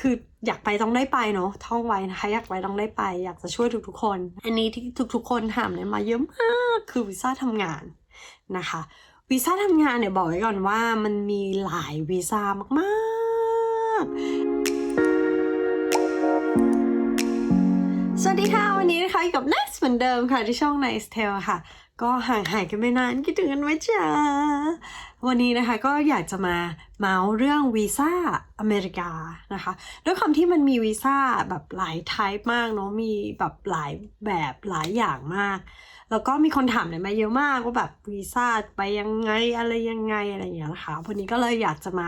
คืออยากไปต้องได้ไปเนาะท่องไว้นะคะอยากไปต้องได้ไป อยากจะช่วยทุกๆคน อันนี้ที่ทุกๆ คนถามเนี่ยมาเยอะมากคือวีซ่าทำงานนะคะวีซ่าทำงานเนี่ยบอกไว้ก่อนว่ามันมีหลายวีซ่ามากๆ สวัสดีค่ะ วันนี้นะคะอยู่กับ Nice เหมือนเดิมค่ะ ที่ช่อง Nice Tale ค่ะ ก็ห่างหายกันไม่นานคิดถึงกันไหมจ๊ะ วันนี้นะคะก็อยากจะมาเมาส์เรื่องวีซ่าอเมริกานะคะ ด้วยความที่มันมีวีซ่าแบบหลายไทป์มากเนาะมีแบบหลายแบบหลายอย่างมาก แล้วก็มีคนถามเนี่ยมาเยอะมากว่าแบบวีซ่าไปยังไงอะไรยังไงอะไรอย่างเงี้ยนะคะวันนี้ก็เลยอยากจะมา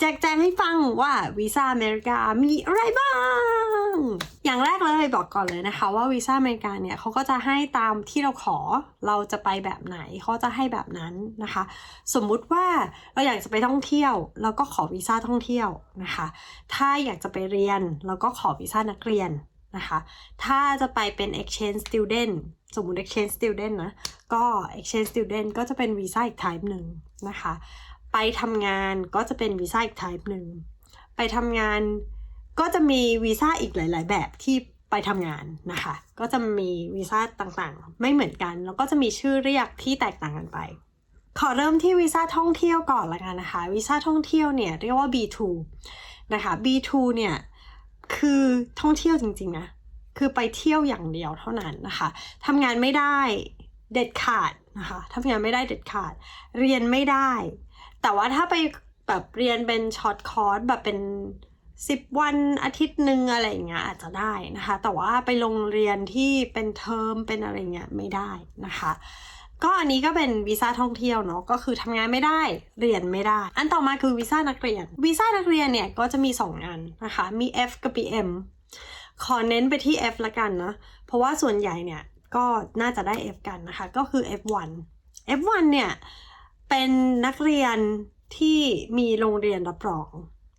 แจกแจงให้ฟังว่าวีซ่าอเมริกามีอะไรบ้าง อย่างแรกเลยบอกก่อนเลยนะคะ ว่าวีซ่าอเมริกาเนี่ยเขาก็จะให้ตามที่เราขอเราจะไปแบบไหนเขาจะให้แบบนั้นนะคะ สมมุติว่าเราอยากจะไปท่องเที่ยวเราก็ขอวีซ่าท่องเที่ยวนะคะ ถ้าอยากจะไปเรียนเราก็ขอวีซ่านักเรียน นะคะ ถ้าจะไปเป็น exchange student สมมุติ exchange student นะ ก็ exchange student ก็จะเป็นวีซ่าอีก type หนึ่งนะคะ ไปทำงานก็จะเป็นวีซ่าอีก type หนึ่ง ไปทำงานก็จะมีวีซ่าอีกหลาย ๆ แบบที่ไปทำงานนะคะ ก็จะมีวีซ่าต่างๆ ไม่เหมือนกัน แล้วก็จะมีชื่อเรียกที่แตกต่างกันไป ขอเริ่มที่วีซ่าท่องเที่ยวก่อนละกันนะคะ วีซ่าท่องเที่ยวเนี่ยเรียกว่า B2 นะคะ B2 เนี่ย คือท่องเที่ยวจริงๆนะ คือไปเที่ยวอย่างเดียวเท่านั้นนะคะทำงานไม่ได้เด็ดขาดนะคะทำงานไม่ได้เด็ดขาด เรียนไม่ได้ แต่ว่าถ้าไปแบบเรียนเป็นช็อตคอร์สแบบเป็น10วันอาทิตย์หนึ่งอะไรอย่างเงี้ยอาจจะได้นะคะ แต่ว่าไปโรงเรียนที่เป็นเทอมเป็นอะไรเงี้ยไม่ได้นะคะ ก็อันนี้ก็เป็นวีซ่าท่องเที่ยวเนาะก็คือทำงานไม่ได้เรียนไม่ได้ อันต่อมาคือวีซ่านักเรียนวีซ่านักเรียนเนี่ยก็จะมี 2 อันนะคะมี F กับ M ขอเน้นไปที่ F ละกันนะเพราะว่าส่วนใหญ่เนี่ยก็น่าจะได้ F กันนะคะ ก็คือ F1 F1 เนี่ยเป็นนักเรียนที่มีโรงเรียนรับรอง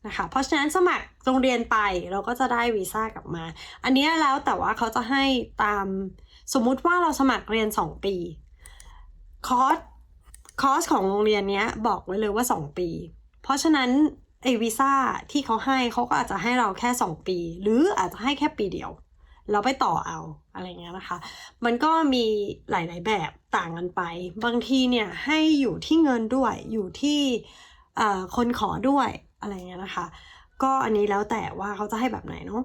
นะคะเพราะฉะนั้นสมัครโรงเรียนไปเราก็จะได้วีซ่ากลับมา อันนี้แล้วแต่ว่าเขาจะให้ตามสมมุติว่าเราสมัครเรียน 2 ปี คอร์สคอร์สของโรงเรียนเนี้ยบอกไว้เลยว่า 2 ปี เพราะฉะนั้นไอวีซ่าที่เขาให้เขาก็อาจจะให้เราแค่ 2 ปี หรืออาจจะให้แค่ปีเดียว เราไปต่อเอาอะไรเงี้ยนะคะ มันก็มีหลาย ๆ แบบต่างกันไป บางทีเนี่ยให้อยู่ที่เงินด้วยอยู่ที่คนขอด้วยอะไรเงี้ยนะคะ ก็อันนี้แล้วแต่ว่าเขาจะให้แบบไหนเนาะ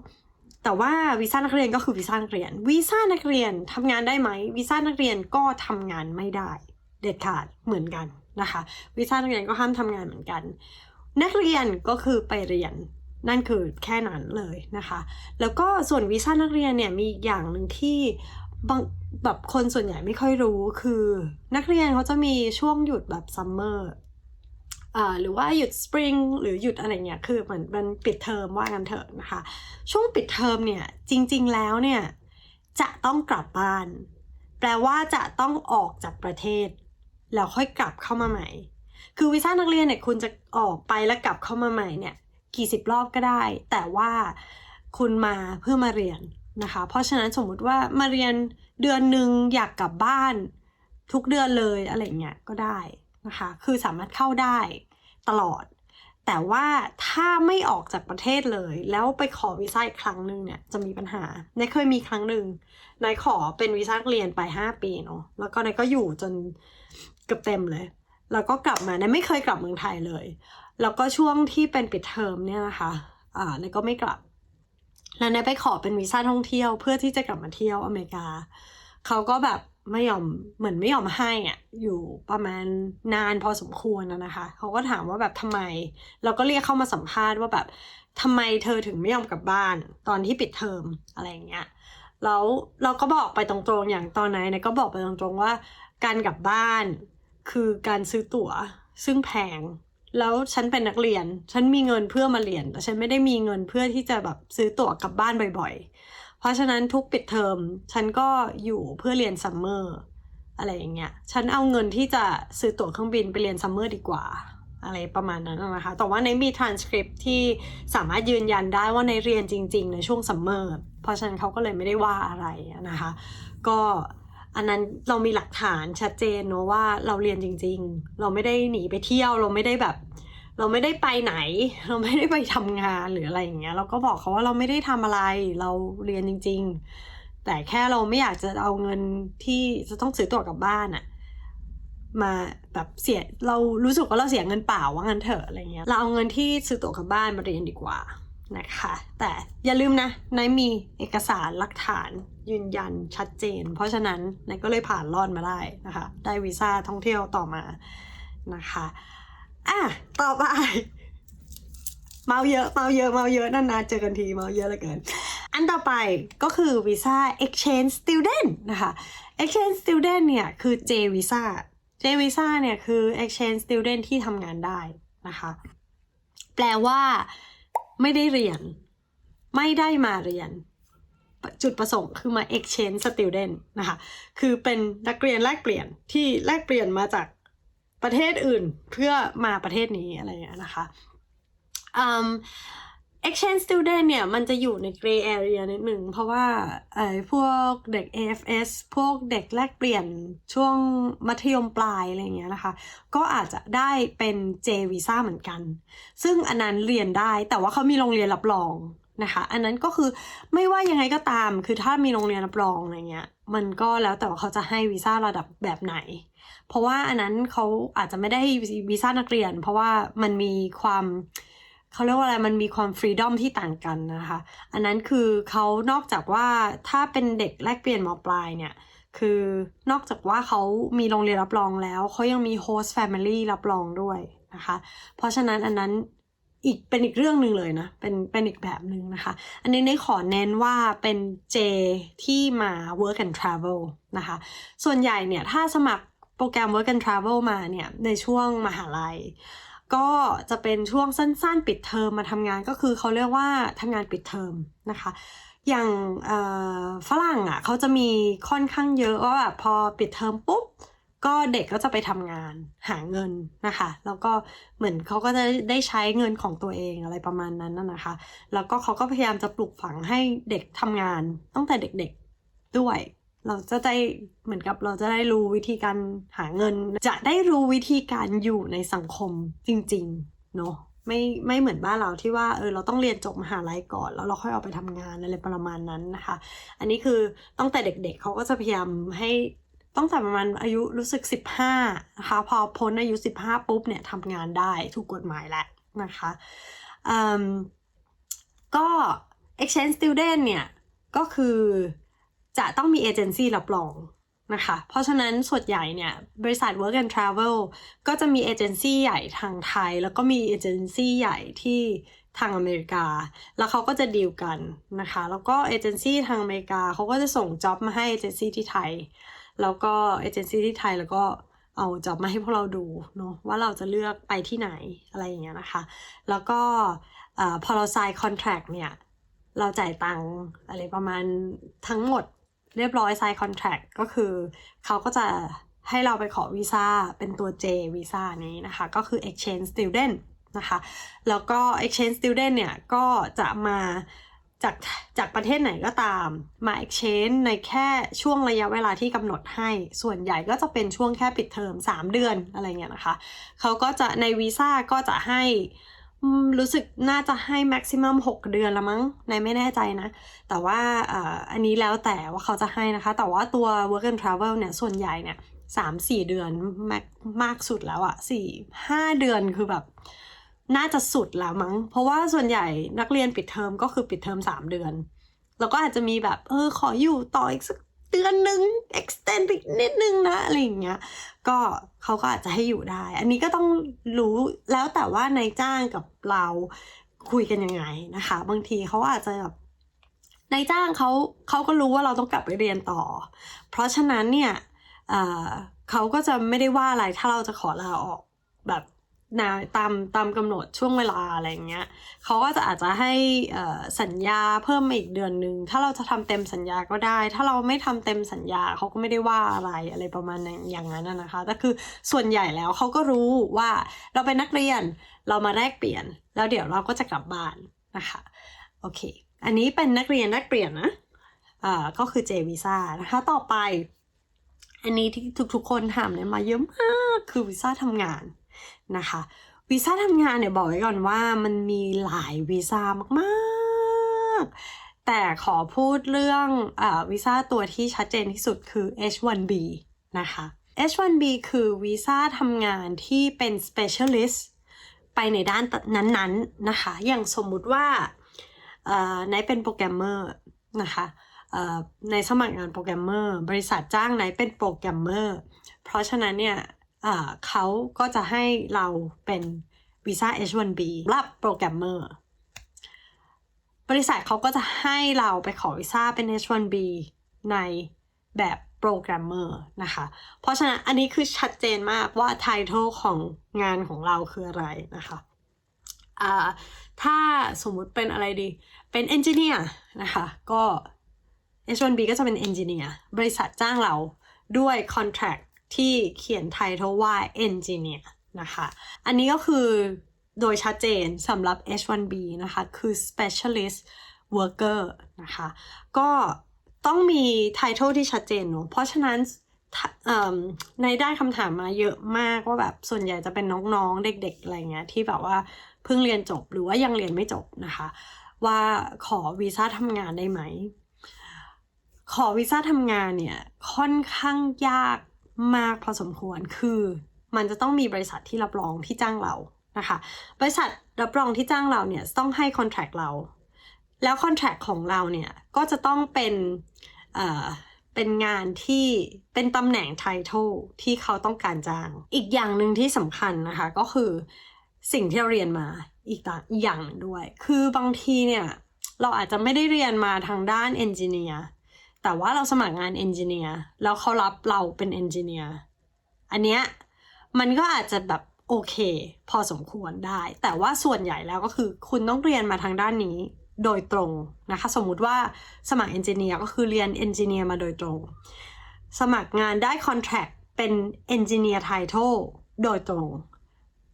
แต่ว่าวีซ่านักเรียนก็คือวีซ่านักเรียนวีซ่านักเรียนทำงานได้ไหมวีซ่านักเรียนก็ทำงานไม่ได้ เด็ดขาดเหมือนกันนะคะ วีซ่านักเรียนก็ห้ามทำงานเหมือนกัน นักเรียนก็คือไปเรียนนั่นคือแค่นั้นเลยนะคะ แล้วก็ส่วนวีซ่านักเรียนเนี่ยมีอีกอย่างหนึ่งที่บางแบบคนส่วนใหญ่ไม่ค่อยรู้คือนักเรียนเขาจะมีช่วงหยุดแบบซัมเมอร์หรือว่าหยุดสปริงหรือหยุดอะไรเงี้ยคือเหมือนมันปิดเทอมว่ากันเถอะนะคะ ช่วงปิดเทอมเนี่ยจริง ๆแล้วเนี่ยจะต้องกลับบ้าน แปลว่าจะต้องออกจากประเทศ แล้วค่อยกลับเข้ามาใหม่ คือวีซ่านักเรียนเนี่ยคุณจะออกไปแล้วกลับเข้ามาใหม่เนี่ยกี่สิบรอบก็ได้ แต่ว่าคุณมาเพื่อมาเรียนนะคะ เพราะฉะนั้นสมมุติว่ามาเรียนเดือนหนึ่งอยากกลับบ้าน ทุกเดือนเลยอะไรเงี้ยก็ได้นะคะ คือสามารถเข้าได้ตลอด แต่ว่าถ้าไม่ออกจากประเทศเลย แล้วไปขอวีซ่าอีกครั้งหนึ่งเนี่ยจะมีปัญหาในเคยมีครั้งหนึ่งนายขอเป็นวีซ่านักเรียนไป 5 ปีเนาะแล้วก็นายก็อยู่จน เกือบเต็มเลย แล้วก็กลับมานายไม่เคยกลับเมืองไทยเลย แล้วก็ช่วงที่เป็นปิดเทอมเนี่ยนะคะอ่านายก็ไม่กลับ แล้วนายไปขอเป็นวีซ่าท่องเที่ยวเพื่อที่จะกลับมาเที่ยวอเมริกา เขาก็แบบไม่ยอมเหมือนไม่ยอมให้อะอยู่ประมาณนานพอสมควรนะคะ เขาก็ถามว่าแบบทำไม เราก็เรียกเข้ามาสัมภาษณ์ว่าแบบทำไมเธอถึงไม่ยอมกลับบ้าน ตอนที่ปิดเทอมอะไรอย่างเงี้ยแล้วเราก็บอกไปตรงๆอย่างตอนไหนเนี่ยก็บอกไปตรงๆว่า การกลับบ้าน คือการซื้อตั๋ว ซึ่งแพง แล้วฉันเป็นนักเรียน ฉันมีเงินเพื่อมาเรียน แต่ฉันไม่ได้มีเงินเพื่อที่จะแบบซื้อตั๋วกลับบ้านบ่อย ๆ เพราะฉะนั้นทุกปิดเทอมฉันก็อยู่เพื่อเรียนซัมเมอร์อะไรอย่างเงี้ย ฉันเอาเงินที่จะซื้อตั๋วเครื่องบินไปเรียนซัมเมอร์ดีกว่า อะไรประมาณนั้นนะคะ แต่ว่าในมีทรานสคริปที่สามารถยืนยันได้ว่าในเรียนจริง ๆ ในช่วงซัมเมอร์ เพราะฉะนั้นเขาก็เลยไม่ได้ว่าอะไรนะคะ ก็ อันนั้นเรามีหลักฐานชัดเจนเนอะว่าเราเรียนจริง ๆ เราไม่ได้หนีไปเที่ยวเราไม่ได้แบบ เราไม่ได้ไปไหน เราไม่ได้ไปทำงานหรืออะไรอย่างเงี้ย เราก็บอกเขาว่าเราไม่ได้ทำอะไรเราเรียนจริง ๆ แต่แค่เราไม่อยากจะเอาเงินที่จะต้องซื้อตั๋วกลับบ้านอะมาแบบเสียเรารู้สึกว่าเราเสียเงินเปล่าว่างั้นเถอะอะไรเงี้ยเราเอาเงินที่ซื้อตั๋วกลับบ้านมาเรียนดีกว่า นะคะ แต่อย่าลืมนะนายมีเอกสารหลักฐานยืนยันชัดเจน เพราะฉะนั้นนายก็เลยผ่านรอดมาได้นะคะ ได้วีซ่าท่องเที่ยวต่อมานะคะอะต่อไปเมาเยอะเมาเยอะเมาเยอะนานๆเจอกันทีเมาเยอะเหลือเกิน อันต่อไปก็คือวีซ่า exchange student นะคะ exchange student เนี่ยคือ J visa J visa เนี่ยคือ exchange student ที่ทำงานได้นะคะ แปลว่า ไม่ได้เรียน ไม่ได้มาเรียน จุดประสงค์คือมา exchange student นะคะ คือเป็นนักเรียนแลกเปลี่ยนที่แลกเปลี่ยนมาจากประเทศอื่นเพื่อมาประเทศนี้อะไรอย่างนี้นะคะอืม exchange student เนี่ย มันจะอยู่ใน gray area นิดหนึ่ง เพราะว่าไอ้พวกเด็ก AFS พวกเด็กแลกเปลี่ยนช่วงมัธยมปลายอะไรเงี้ยนะคะ ก็อาจจะได้เป็น J visa เหมือนกัน ซึ่งอันนั้นเรียนได้แต่ว่าเขามีโรงเรียนรับรองนะคะ อันนั้นก็คือไม่ว่ายังไงก็ตาม คือถ้ามีโรงเรียนรับรองอะไรเงี้ย มันก็แล้วแต่ว่าเขาจะให้วีซ่าระดับแบบไหน เพราะว่าอันนั้นเขาอาจจะไม่ได้วีซ่านักเรียน เพราะว่ามันมีความ เขาเรียกว่าอะไรมันมีความฟรีดอมที่ต่างกันนะคะ อันนั้นคือเขานอกจากว่าถ้าเป็นเด็กแลกเปลี่ยนมปลายเนี่ย คือนอกจากว่าเขามีโรงเรียนรับรองแล้ว เขายังมีโฮสต์แฟมิลี่รับรองด้วยนะคะ เพราะฉะนั้นอันนั้นอีกเป็นอีกเรื่องหนึ่งเลยนะ เป็นเป็นอีกแบบหนึ่งนะคะ อันนี้ในขอเน้นว่าเป็น J ที่มา work and travel นะคะ ส่วนใหญ่เนี่ยถ้าสมัครโปรแกรม work and travel มาเนี่ยในช่วงมหาลัย ก็จะเป็นช่วงสั้นๆ ปิดเทอมมาทำงานก็คือเขาเรียกว่าทำงานปิดเทอมนะคะ อย่างฝรั่งอะเขาจะมีค่อนข้างเยอะว่าแบบพอปิดเทอมปุ๊บก็เด็กก็จะไปทำงานหาเงินนะคะ แล้วก็เหมือนเขาก็จะได้ใช้เงินของตัวเองอะไรประมาณนั้นนะคะ แล้วก็เขาก็พยายามจะปลูกฝังให้เด็กทำงานตั้งแต่เด็กๆด้วย เราจะได้เหมือนกับเราจะได้รู้วิธีการหาเงิน จะได้รู้วิธีการอยู่ในสังคมจริงๆเนาะไม่ไม่เหมือนบ้านเราที่ว่าเออเราต้องเรียนจบมหาลัยก่อน แล้วเราค่อยเอาไปทำงานอะไรประมาณนั้นนะคะ อันนี้คือตั้งแต่เด็กๆเขาก็จะพยายามให้ตั้งแต่ประมาณอายุรู้สึก 15นะคะพอพ้นอายุ 15 ปุ๊บเนี่ยทำงานได้ถูกกฎหมายแล้วนะคะก็ exchange student เนี่ย ก็คือ จะต้องมีเอเจนซี่รับรองนะคะ เพราะฉะนั้นส่วนใหญ่เนี่ย บริษัท work and travel ก็จะมีเอเจนซี่ใหญ่ทางไทย แล้วก็มีเอเจนซี่ใหญ่ที่ทางอเมริกา แล้วเขาก็จะดีลกันนะคะ แล้วก็เอเจนซี่ทางอเมริกาเขาก็จะส่งจ็อบมาให้เอเจนซี่ที่ไทย แล้วก็เอเจนซี่ที่ไทยแล้วก็เอาจ็อบมาให้พวกเราดูเนาะว่าเราจะเลือกไปที่ไหนอะไรอย่างเงี้ยนะคะ แล้วก็พอเรา sign contract เนี่ย เราจ่ายตังค์อะไรประมาณทั้งหมด เรียบร้อย sign contract ก็คือเขาก็จะให้เราไปขอวีซ่าเป็นตัว J วีซ่านี้นะคะ ก็คือ exchange student นะคะ แล้วก็ exchange student เนี่ย ก็จะมาจากจากประเทศไหนก็ตามมา exchange ในแค่ช่วงระยะเวลาที่กำหนดให้ ส่วนใหญ่ก็จะเป็นช่วงแค่ปิดเทอม 3 เดือนอะไรเงี้ยนะคะ เขาก็จะในวีซ่าก็จะให้ รู้สึกน่าจะให้ maximum 6 เดือนละมั้งในไม่แน่ใจนะ แต่ว่าอันนี้แล้วแต่ว่าเขาจะให้นะคะ แต่ว่าตัว work and travel เนี่ย ส่วนใหญ่เนี่ยสามสี่เดือนมากมากสุดแล้วอะสี่ห้าเดือนคือแบบ น่าจะสุดแล้วมั้ง เพราะว่าส่วนใหญ่นักเรียนปิดเทอมก็คือปิดเทอมสามเดือน แล้วก็อาจจะมีแบบ เออ ขออยู่ต่ออีกสัก เดือนหนึ่ง extend อีกนิดนึงนะอะไรอย่างเงี้ยก็เขาก็อาจจะให้อยู่ได้ อันนี้ก็ต้องรู้แล้วแต่ว่านายจ้างกับเราคุยกันยังไงนะคะ บางทีเขาอาจจะแบบนายจ้างเขาเขาก็รู้ว่าเราต้องกลับไปเรียนต่อ เพราะฉะนั้นเนี่ยเขาก็จะไม่ได้ว่าอะไรถ้าเราจะขอลาออกแบบ นะตามตามกำหนดช่วงเวลาอะไรเงี้ยเขาก็จะอาจจะให้สัญญาเพิ่มมาอีกเดือนหนึ่งถ้าเราจะทำเต็มสัญญาก็ได้ ถ้าเราไม่ทำเต็มสัญญาเขาก็ไม่ได้ว่าอะไรอะไรประมาณอย่างนั้นนะคะแต่คือส่วนใหญ่แล้วเขาก็รู้ว่าเราเป็นนักเรียนเรามาแลกเปลี่ยน แล้วเดี๋ยวเราก็จะกลับบ้านนะคะโอเค อันนี้เป็นนักเรียนแลกเปลี่ยนนะอ่าก็คือเจวีซ่านะคะต่อไป อันนี้ที่ทุกๆคนถามเนี่ยมาเยอะมากคือวีซ่าทำงาน นะคะวีซ่าทำงานเนี่ยบอกไว้ก่อนว่ามันมีหลายวีซ่ามากๆ แต่ขอพูดเรื่องอวีซ่าตัวที่ชัดเจนที่สุดคือ H1B นะคะ H1B คือวีซ่าทำงานที่เป็น specialist ไปในด้านนั้นๆนะคะ อย่างสมมุติว่าเอ่อในเป็นโปรแกรมเมอร์นะคะในสมัครงานโปรแกรมเมอร์ บริษัทจ้างไหนเป็นโปรแกรมเมอร์ เพราะฉะนั้นเนี่ย เขาก็จะให้เราเป็นวีซ่า H1B รับโปรแกรมเมอร์ บริษัทเขาก็จะให้เราไปขอวีซ่าเป็น H1B ในแบบโปรแกรมเมอร์นะคะ เพราะฉะนั้นอันนี้คือชัดเจนมากว่า title ของงานของเราคืออะไรนะคะถ้าสมมุติเป็นอะไรดี เป็น engineer นะคะ ก็ H1B ก็จะเป็น engineer บริษัทจ้างเราด้วย contract ที่เขียน title ว่า engineer นะคะ อันนี้ก็คือโดยชัดเจนสำหรับ H1B นะคะ คือ specialist worker นะคะ ก็ต้องมี title ที่ชัดเจนเนอะเพราะฉะนั้นในได้คำถามมาเยอะมากว่าแบบส่วนใหญ่จะเป็นน้องๆ เด็กๆ อะไรเงี้ยที่แบบว่าเพิ่งเรียนจบหรือว่ายังเรียนไม่จบนะคะ ว่าขอวีซ่าทำงานได้ไหม ขอวีซ่าทำงานเนี่ยค่อนข้างยาก มากพอสมควรคือมันจะต้องมีบริษัทที่รับรองที่จ้างเรานะคะ บริษัทรับรองที่จ้างเราเนี่ยต้องให้คอนแทคเรา แล้วคอนแทคของเราเนี่ยก็จะต้องเป็นเอ่อเป็นงานที่เป็นตำแหน่งไททอลที่เขาต้องการจ้าง อีกอย่างหนึ่งที่สำคัญนะคะก็คือสิ่งที่เราเรียนมาอีกต่างอีกอย่างหนึ่งด้วย คือบางทีเนี่ยเราอาจจะไม่ได้เรียนมาทางด้านเอนจิเนียร์ แต่ว่าเราสมัครงานเอนจิเนียร์แล้วเขารับเราเป็นเอนจิเนียร์อันเนี้ยมันก็อาจจะแบบโอเค พอสมควรได้ แต่ว่าส่วนใหญ่แล้วก็คือคุณต้องเรียนมาทางด้านนี้โดยตรงนะคะ สมมุติว่าสมัครเอนจิเนียร์ก็คือเรียนเอนจิเนียร์มาโดยตรง สมัครงานได้คอนแท c t เป็นเอนจิเนียร์ไททลโดยตรง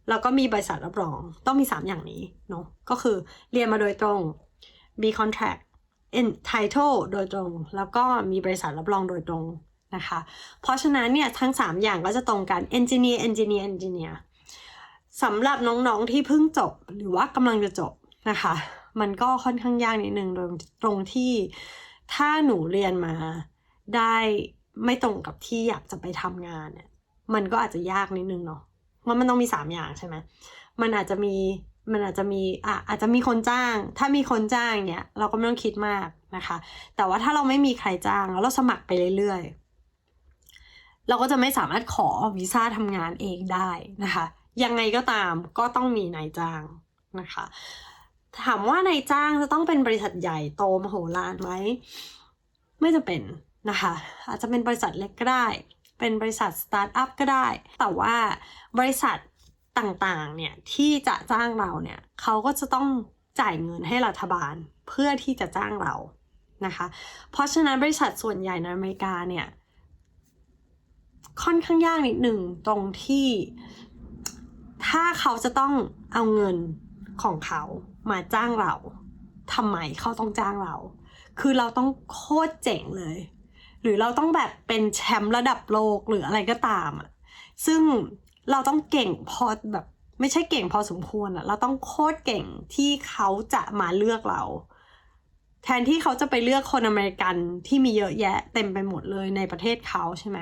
แล้วก็มีบริษัทรับรองต้องมี 3 อย่างนี้เนาะก็คือเรียนมาโดยตรงมีคอนแท c t เอ็นไททลโดยตรง แล้วก็มีบริษัทรับรองโดยตรงนะคะ เพราะฉะนั้นเนี่ยทั้ง 3 อย่างก็จะตรงกัน Engineer Engineer Engineer สำหรับน้องๆที่เพิ่งจบหรือว่ากำลังจะจบนะคะ มันก็ค่อนข้างยากนิดนึงโดยตรงที่ถ้าหนูเรียนมาได้ไม่ตรงกับที่อยากจะไปทำงานเนี่ยมันก็อาจจะยากนิดนึงเนาะมันมันต้องมีสามอย่างใช่ไหมมันอาจจะมี มันอาจจะมีอะอาจจะมีคนจ้าง ถ้ามีคนจ้างเนี่ย เราก็ไม่ต้องคิดมากนะคะ แต่ว่าถ้าเราไม่มีใครจ้างแล้วเราสมัครไปเรื่อยๆ เราก็จะไม่สามารถขอวีซ่าทำงานเองได้นะคะ ยังไงก็ตามก็ต้องมีนายจ้างนะคะ ถามว่านายจ้างจะต้องเป็นบริษัทใหญ่โตมโหฬารไหมไม่จะเป็นนะคะ อาจจะเป็นบริษัทเล็กก็ได้ เป็นบริษัทสตาร์ทอัพก็ได้ แต่ว่าบริษัท ต่างๆ เนี่ยที่จะจ้างเราเนี่ยเขาก็จะต้องจ่ายเงินให้รัฐบาลเพื่อที่จะจ้างเรานะคะ เพราะฉะนั้นบริษัทส่วนใหญ่ในอเมริกาเนี่ยค่อนข้างยากนิดหนึ่งตรงที่ถ้าเขาจะต้องเอาเงินของเขามาจ้างเราทำไมเขาต้องจ้างเรา คือเราต้องโคตรเจ๋งเลย หรือเราต้องแบบเป็นแชมป์ระดับโลกหรืออะไรก็ตามอะซึ่ง เราต้องเก่งพอแบบไม่ใช่เก่งพอสมควรอะเราต้องโคตรเก่งที่เขาจะมาเลือกเรา แทนที่เขาจะไปเลือกคนอเมริกันที่มีเยอะแยะเต็มไปหมดเลยในประเทศเขาใช่ไหม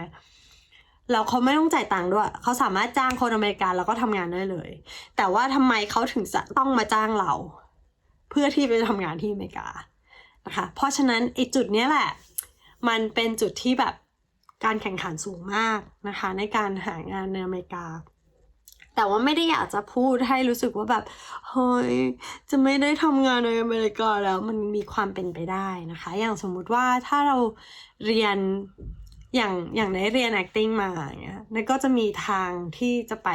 แล้วเขาไม่ต้องจ่ายตังค์ด้วย เขาสามารถจ้างคนอเมริกันแล้วก็ทำงานได้เลย แต่ว่าทำไมเขาถึงจะต้องมาจ้างเรา เพื่อที่ไปทำงานที่อเมริกานะคะ เพราะฉะนั้นไอ้จุดนี้แหละ มันเป็นจุดที่แบบ การแข่งขันสูงมากนะคะ ในการหางานในอเมริกา แต่ว่าไม่ได้อยากจะพูดให้รู้สึกว่าแบบเฮ้ยจะไม่ได้ทำงานในอเมริกาแล้วมันมีความเป็นไปได้นะคะ อย่างสมมุติว่าถ้าเราเรียนอย่างอย่างในเรียน acting มาอย่างเงี้ยนก็จะมีทางที่จะไป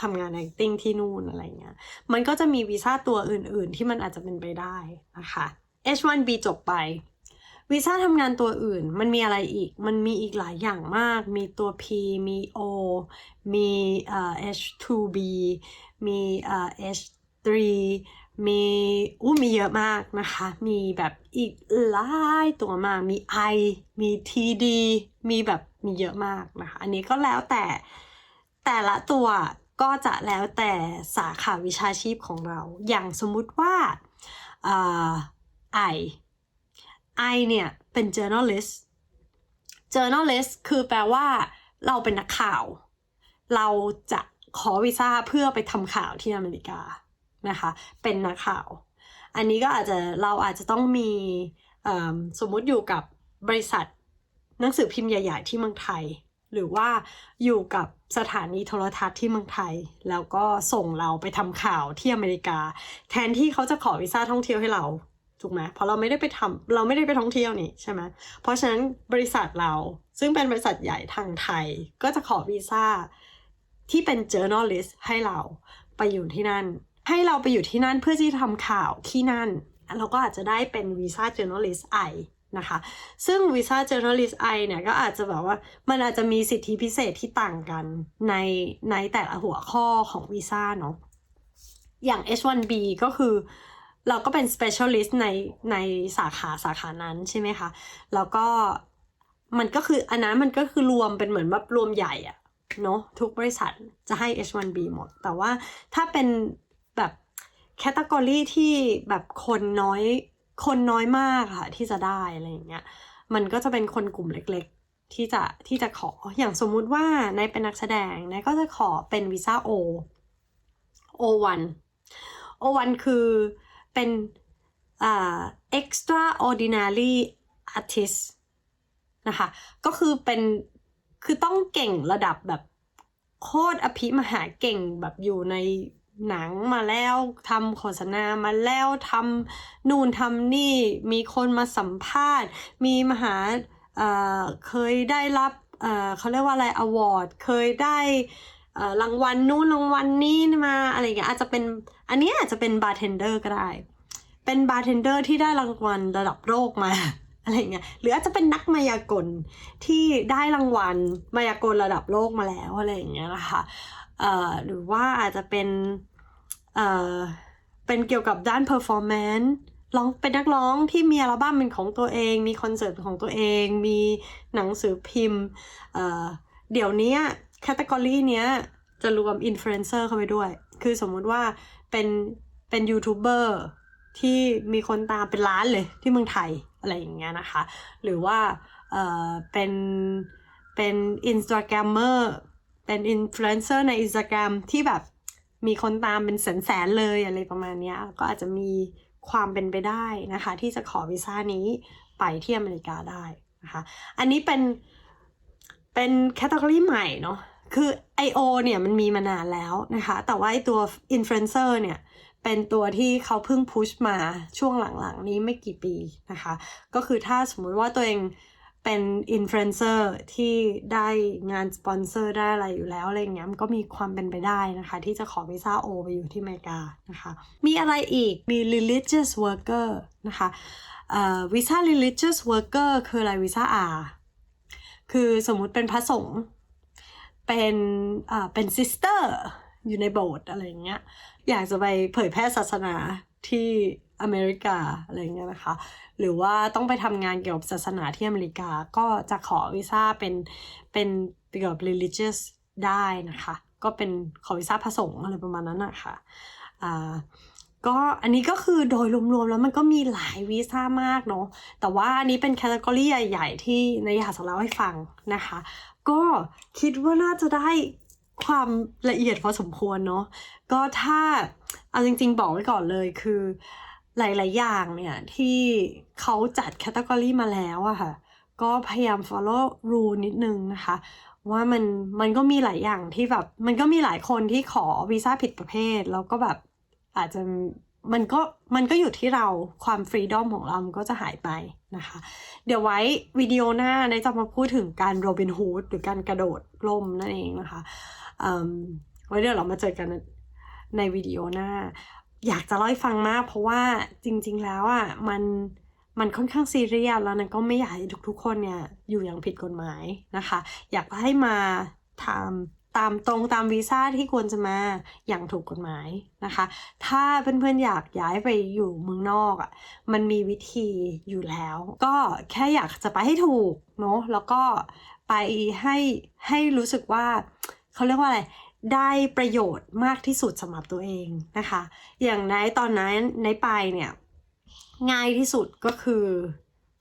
ทำงาน acting ที่นู่นอะไรเงี้ย มันก็จะมีวีซ่าตัวอื่น ๆ ที่มันอาจจะเป็นไปได้นะคะ H1B จบไป วีซ่าทำงานตัวอื่น มันมีอะไรอีก มันมีอีกหลายอย่างมาก มีตัว P มี O มีเอ่อ H2B มีเอ่อ H3 มีอู้มีเยอะมากนะคะ มีแบบอีกหลายตัวมาก มี I มี TD มีแบบมีเยอะมากนะคะ อันนี้ก็แล้วแต่แต่ละตัวก็จะแล้วแต่สาขาวิชาชีพของเรา อย่างสมมุติว่าอ่าไอ ไอเนี่ย เป็น journalist journalist คือแปลว่า เราเป็นนักข่าว เราจะขอวีซ่าเพื่อไปทำข่าวที่อเมริกานะคะ เป็นนักข่าว อันนี้ก็อาจจะเราอาจจะต้องมีสมมุติอยู่กับบริษัทหนังสือพิมพ์ใหญ่ ๆ ที่เมืองไทย หรือว่าอยู่กับสถานีโทรทัศน์ที่เมืองไทย แล้วก็ส่งเราไปทำข่าวที่อเมริกา แทนที่เขาจะขอวีซ่าท่องเที่ยวให้เรา ถูกไหมเพราะเราไม่ได้ไปทำเราไม่ได้ไปท่องเที่ยวนี่ใช่ไหมเพราะฉะนั้นบริษัทเราซึ่งเป็นบริษัทใหญ่ทางไทย ก็จะขอวีซ่าที่เป็น journalist ให้เราไปอยู่ที่นั่น ให้เราไปอยู่ที่นั่นเพื่อที่จะทำข่าวที่นั่น เราก็อาจจะได้เป็นวีซ่า journalist I นะคะ ซึ่งวีซ่า journalist I เนี่ยก็อาจจะแบบว่ามันอาจจะมีสิทธิพิเศษที่ต่างกันในในแต่ละหัวข้อของวีซ่าเนาะอย่าง H1B ก็คือ เราก็เป็น specialist ในในสาขาสาขานั้นใช่ไหมคะ แล้วก็มันก็คืออันนั้นมันก็คือรวมเป็นเหมือนแบบรวมใหญ่อะเนาะทุกบริษัทจะให้ H1B หมด แต่ว่าถ้าเป็นแบบแคตตากรีที่แบบคนน้อยคนน้อยมากค่ะที่จะได้อะไรอย่างเงี้ยมันก็จะเป็นคนกลุ่มเล็กๆ ที่จะที่จะขออย่างสมมุติว่าในเป็นนักแสดงนะก็จะขอเป็นวีซ่า O O1 O1 คือ เป็นอ่า extraordinary artist นะคะ ก็คือเป็นคือต้องเก่งระดับแบบโคตรอภิมหาเก่งแบบอยู่ในหนังมาแล้วทำโฆษณามาแล้วทำนู่นทำนี่มีคนมาสัมภาษณ์ มีมหาเเคยได้รับเเขาเรียกว่าอะไรอวอร์ดเคยได้ รางวัลนู่นรางวัลนี้มาอะไรอย่างเงี้ยอาจจะเป็นอันนี้อาจจะเป็นบาร์เทนเดอร์ก็ได้ เป็นบาร์เทนเดอร์ที่ได้รางวัลระดับโลกมาอะไรเงี้ยหรืออาจจะเป็นนักมายากลที่ได้รางวัลมายากลระดับโลกมาแล้วอะไรอย่างเงี้ยนะคะเอ่อหรือว่าอาจจะเป็นเอ่อเป็นเกี่ยวกับด้าน performance ร้องเป็นนักร้องที่มีอัลบั้มเป็นของตัวเอง มีคอนเสิร์ตของตัวเอง มีหนังสือพิมพ์เอ่อเดี๋ยวนี้ แคตตากรีเนี้ยจะรวมอินฟลูเอนเซอร์เข้าไปด้วย คือสมมุติว่าเป็นเป็นยูทูบเบอร์ที่มีคนตามเป็นล้านเลยที่เมืองไทยอะไรอย่างเงี้ยนะคะ หรือว่าเอ่อเป็นเป็นอินสตาแกรมเมอร์เป็นอินฟลูเอนเซอร์ในอินสตาแกรมที่แบบมีคนตามเป็นแสนๆเลยอะไรประมาณเนี้ยก็อาจจะมีความเป็นไปได้นะคะ ที่จะขอวีซ่านี้ไปที่อเมริกาได้นะคะ อันนี้เป็นเป็นแคตตากรีใหม่เนาะ คือ I.O. เนี่ยมันมีมานานแล้วนะคะ แต่ว่าไอตัวอินฟลูเอนเซอร์เนี่ยเป็นตัวที่เขาเพิ่งพุชมาช่วงหลังๆ นี้ไม่กี่ปีนะคะ ก็คือถ้าสมมุติว่าตัวเองเป็นอินฟลูเอนเซอร์ที่ได้งานสปอนเซอร์ได้อะไรอยู่แล้วอะไรเงี้ยมันก็มีความเป็นไปได้นะคะ ที่จะขอวีซ่าโอไปอยู่ที่อเมริกานะคะ มีอะไรอีกมี religious worker นะคะวีซ่า religious worker คืออะไรวีซ่า R คือสมมุติเป็นพระสงฆ์ เป็นอ่าเป็นซิสเตอร์อยู่ในโบสถ์อะไรอย่างเงี้ยอยากจะไปเผยแพร่ศาสนาที่อเมริกาอะไรเงี้ยนะคะ หรือว่าต้องไปทำงานเกี่ยวกับศาสนาที่อเมริกาก็จะขอวีซ่าเป็นเป็นเกี่ยวกับ religious ได้นะคะ ก็เป็นขอวีซ่าพระสงฆ์อะไรประมาณนั้นนะคะอ่า ก็อันนี้ก็คือโดยรวมๆแล้วมันก็มีหลายวีซ่ามากเนาะแต่ว่าอันนี้เป็นแคตตากรีใหญ่ ๆ ที่นายอยากจะเล่าให้ฟังนะคะ ก็คิดว่าน่าจะได้ความละเอียดพอสมควรเนาะก็ถ้าเอาจริง ๆ บอกไว้ก่อนเลยคือหลาย ๆ อย่างเนี่ย ที่เขาจัดแคตตากรีมาแล้วอะค่ะ ก็พยายาม follow rule นิดนึงนะคะว่ามันมันก็มีหลายอย่างที่แบบ มันก็มีหลายคนที่ขอวีซ่าผิดประเภท แล้วก็แบบ อาจจะมันก็มันก็อยู่ที่เราความฟรีดอมของเรามันก็จะหายไปนะคะ เดี๋ยวไว้วิดีโอหน้าในจะมาพูดถึงการโรบินฮูดหรือการกระโดดร่มนั่นเองนะคะไว้เดี๋ยวเรามาเจอกันในวิดีโอหน้า อยากจะเล่าให้ฟังมาก เพราะว่าจริง ๆ แล้วอะมันมันค่อนข้างซีเรียสแล้วนะก็ไม่อยากให้ทุกๆ คนเนี่ยอยู่อย่างผิดกฎหมายนะคะ อยากให้มาทำ ตามตรงตามวีซ่าที่ควรจะมาอย่างถูกกฎหมายนะคะ ถ้าเพื่อนๆอยากย้ายไปอยู่เมืองนอกอะ มันมีวิธีอยู่แล้ว ก็แค่อยากจะไปให้ถูกเนาะ แล้วก็ไปให้ให้รู้สึกว่าเขาเรียกว่าอะไร ได้ประโยชน์มากที่สุดสำหรับตัวเองนะคะ อย่างในตอนนั้นในไปเนี่ยง่ายที่สุดก็คือ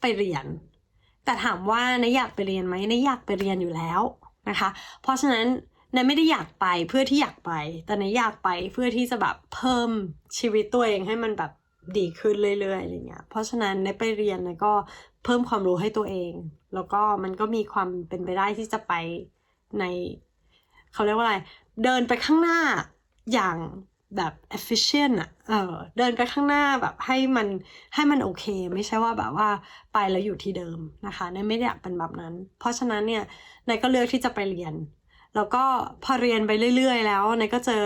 ไปเรียน แต่ถามว่าในอยากไปเรียนไหมในอยากไปเรียนอยู่แล้วนะคะ เพราะฉะนั้น ในไม่ได้อยากไปเพื่อที่อยากไป แต่ในอยากไปเพื่อที่จะแบบเพิ่มชีวิตตัวเองให้มันแบบดีขึ้นเรื่อยๆอะไรเงี้ย เพราะฉะนั้นในไปเรียนในก็เพิ่มความรู้ให้ตัวเอง แล้วก็มันก็มีความเป็นไปได้ที่จะไปในเขาเรียกว่าอะไร เดินไปข้างหน้าอย่างแบบ efficient อะเออ เดินไปข้างหน้าแบบให้มันให้มันโอเค ไม่ใช่ว่าแบบว่าไปแล้วอยู่ที่เดิมนะคะเนยไม่ได้อยากเป็นแบบนั้น เพราะฉะนั้นเนี่ยนายก็เลือกที่จะไปเรียน แล้วก็พอเรียนไปเรื่อย ๆ แล้วนายก็เจอ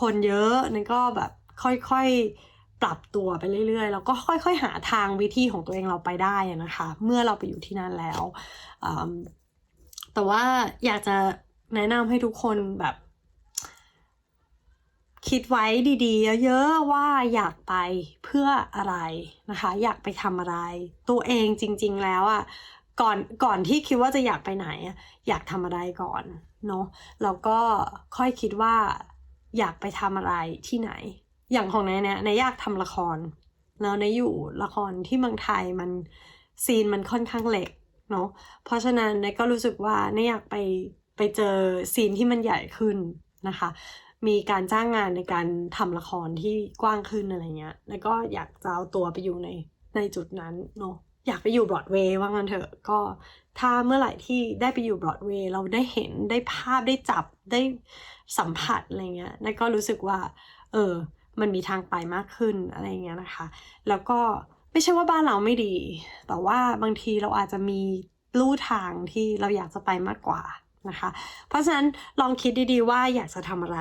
คนเยอะนายก็แบบค่อยๆปรับตัวไปเรื่อย ๆ แล้วก็ค่อย ๆ หาทางวิธีของตัวเองเราไปได้นะคะ เมื่อเราไปอยู่ที่นั่นแล้วแต่ว่าอยากจะแนะนำให้ทุกคนแบบคิดไว้ดีๆ เยอะๆ ว่าอยากไปเพื่ออะไรนะคะ อยากไปทำอะไร ตัวเองจริงๆแล้วอะ่ะ ก่อนก่อนที่คิดว่าจะอยากไปไหนอะอยากทำอะไรก่อนเนาะแล้วก็ค่อยคิดว่าอยากไปทำอะไรที่ไหน อย่างของนายเนี่ยนายอยากทำละคร แล้วนายอยู่ละครที่เมืองไทยมันซีนมันค่อนข้างเล็กเนาะเพราะฉะนั้นนายก็รู้สึกว่านายอยากไปไปเจอซีนที่มันใหญ่ขึ้นนะคะ มีการจ้างงานในการทำละครที่กว้างขึ้นอะไรเงี้ย แล้วก็อยากจะเอาตัวไปอยู่ในในจุดนั้นเนาะ อยากไปอยู่บรอดเวย์ว่างั้นเถอะก็ถ้าเมื่อไหร่ที่ได้ไปอยู่บรอดเวย์เราได้เห็นได้ภาพได้จับได้สัมผัสอะไรเงี้ยนั่นก็รู้สึกว่า เออ มันมีทางไปมากขึ้นอะไรเงี้ยนะคะ แล้วก็ไม่ใช่ว่าบ้านเราไม่ดี แต่ว่าบางทีเราอาจจะมีลู่ทางที่เราอยากจะไปมากกว่า นะคะ เพราะฉะนั้นลองคิดดีๆว่าอยากจะทำอะไร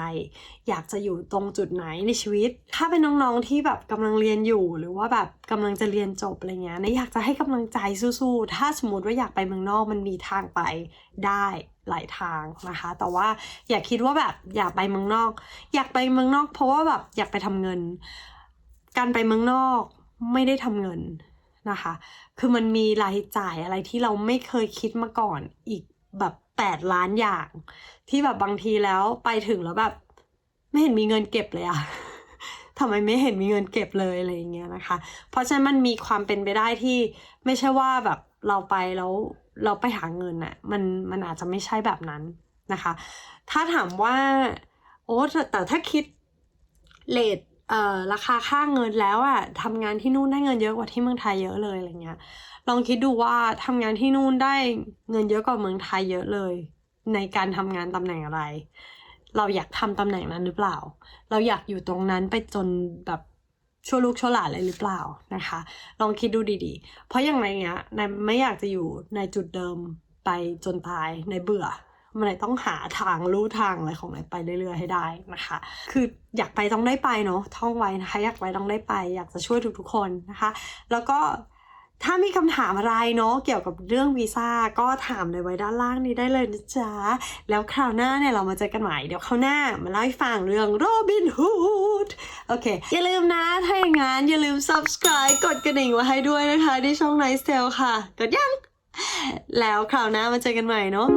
อยากจะอยู่ตรงจุดไหนในชีวิต ถ้าเป็นน้องๆที่แบบกำลังเรียนอยู่หรือว่าแบบกำลังจะเรียนจบอะไรเงี้ยนะอยากจะให้กำลังใจสู้ๆ ถ้าสมมติว่าอยากไปเมืองนอกมันมีทางไปได้หลายทางนะคะ แต่ว่าอย่าคิดว่าแบบอยากไปเมืองนอก อยากไปเมืองนอก เพราะว่าแบบอยากไปทำเงิน การไปเมืองนอกไม่ได้ทำเงินนะคะ คือมันมีรายจ่ายอะไรที่เราไม่เคยคิดมาก่อนอีกแบบ แปดล้านอย่าง ที่แบบบางทีแล้วไปถึงแล้วแบบ ไม่เห็นมีเงินเก็บเลยอะทำไมไม่เห็นมีเงินเก็บเลยอะไรอย่างเงี้ยนะคะ เพราะฉะนั้นมันมีความเป็นไปได้ที่ไม่ใช่ว่าแบบเราไปแล้วเราไปหาเงินอะมันมันอาจจะไม่ใช่แบบนั้นนะคะ ถ้าถามว่า โอ้แต่แต่ถ้าคิดเลท เอ่อราคาค่าเงินแล้วอะทำงานที่นู่นได้เงินเยอะกว่าที่เมืองไทยเยอะเลยอะไรเงี้ย ลองคิดดูว่าทำงานที่นู่นได้เงินเยอะกว่าเมืองไทยเยอะเลย ในการทำงานตำแหน่งอะไร เราอยากทำตำแหน่งนั้นหรือเปล่า เราอยากอยู่ตรงนั้นไปจนแบบชั่วลูกชั่วหลานเลยหรือเปล่านะคะ ลองคิดดูดีๆ เพราะอย่างไรเงี้ยนายไม่อยากจะอยู่ในจุดเดิมไปจนตายในเบื่อ มันเลยต้องหาทางรู้ทางอะไรของนายไปเรื่อยๆให้ได้นะคะ คืออยากไปต้องได้ไปเนาะท่องไว้นะคะอยากไปต้องได้ไป อยากจะช่วยทุกๆคนนะคะ แล้วก็ถ้ามีคำถามอะไรเนาะเกี่ยวกับเรื่องวีซ่าก็ถามในไว้ด้านล่างนี้ได้เลยนะจ๊ะ แล้วคราวหน้าเนี่ยเรามาเจอกันใหม่ เดี๋ยวคราวหน้ามาเล่าให้ฟังเรื่องโรบินฮูดโอเค อย่าลืมนะ ถ้าอย่างงั้นอย่าลืม subscribe กดกระดิ่งไว้ให้ด้วยนะคะที่ช่อง Nice Tale ค่ะ กดยัง แล้วคราวหน้ามาเจอกันใหม่เนาะ